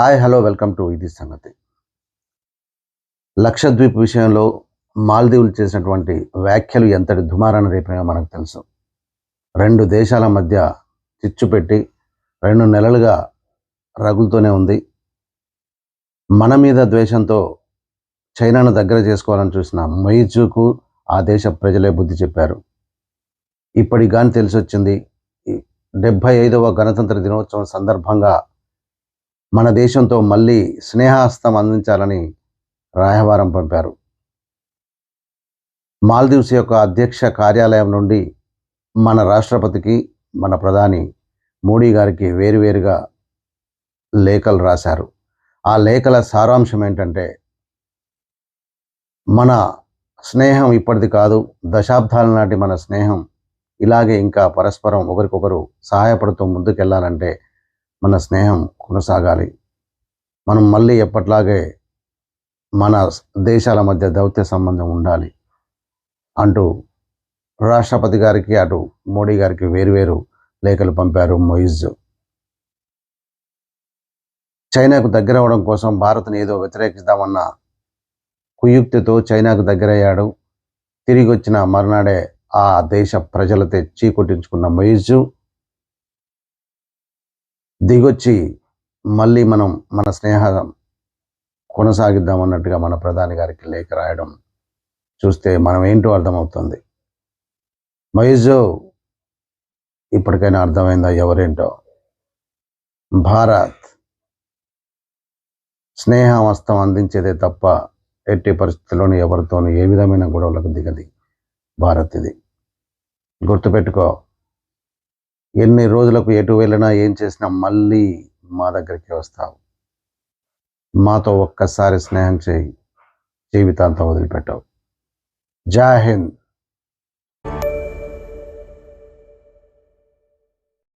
Hi hello welcome to ఇది సంగతి. లక్షద్వీప్ విషయంలో మాల్దీవులు చేసినటువంటి వ్యాఖ్యలు ఎంతటి దుమారాన్ని రేపినాయో మనకు తెలుసు. రెండు దేశాల మధ్య చిచ్చు పెట్టి రెండు నెలలుగా రగులుతూనే ఉంది. మన మీద ద్వేషంతో చైనాను దగ్గర చేసుకోవాలని చూసిన మొయిజుకు ఆ దేశ ప్రజలే బుద్ధి చెప్పారు. ఇప్పటికి కానీ తెలిసొచ్చింది డెబ్భై ఐదవ గణతంత్ర దినోత్సవం సందర్భంగా మన దేశంతో మళ్ళీ స్నేహాస్తం అందించాలని రాయవారం పంపారు. మాల్దీవ్స్ యొక్క అధ్యక్ష కార్యాలయం నుండి మన రాష్ట్రపతికి మన ప్రధాని మోడీ గారికి వేరువేరుగా లేఖలు రాశారు. ఆ లేఖల సారాంశం ఏంటంటే మన స్నేహం ఇప్పటిది కాదు దశాబ్దాల నాటి మన స్నేహం ఇలాగే ఇంకా పరస్పరం ఒకరికొకరు సహాయపడుతూ ముందుకెళ్ళాలంటే మన స్నేహం కొనసాగాలి. మనం మళ్ళీ ఎప్పట్లాగే మన దేశాల మధ్య దౌత్య సంబంధం ఉండాలి అంటూ రాష్ట్రపతి గారికి అటు మోడీ గారికి వేరువేరు లేఖలు పంపారు మొయిజ్. చైనాకు దగ్గర అవడం కోసం భారత్ని ఏదో వ్యతిరేకిద్దామన్న కుయుక్తితో చైనాకు దగ్గరయ్యాడు. తిరిగి వచ్చిన మరునాడే ఆ దేశ ప్రజలతో చీకొట్టించుకున్న మొయిజు. దిగొచ్చి మళ్ళీ మనం మన స్నేహం కొనసాగిద్దాం అన్నట్టుగా మన ప్రధాని గారికి లేఖ రాయడం చూస్తే మనం ఏంటో అర్థమవుతుంది. మయూజు ఇప్పటికైనా అర్థమైందా ఎవరేంటో? భారత్ స్నేహమస్తం అందించేదే తప్ప ఎట్టి పరిస్థితుల్లోనూ ఎవరితోనూ ఏ విధమైన గొడవలకు దిగది భారత్ ఇది. గుర్తుపెట్టుకో ఎన్ని రోజులకు ఎటు వెళ్ళినా ఏం చేసినా మళ్ళీ మా దగ్గరికి వస్తావు. మాతో ఒక్కసారి స్నేహం చేయి. జీవితాంతం వదిలిపెట్టవు. జై హింద్.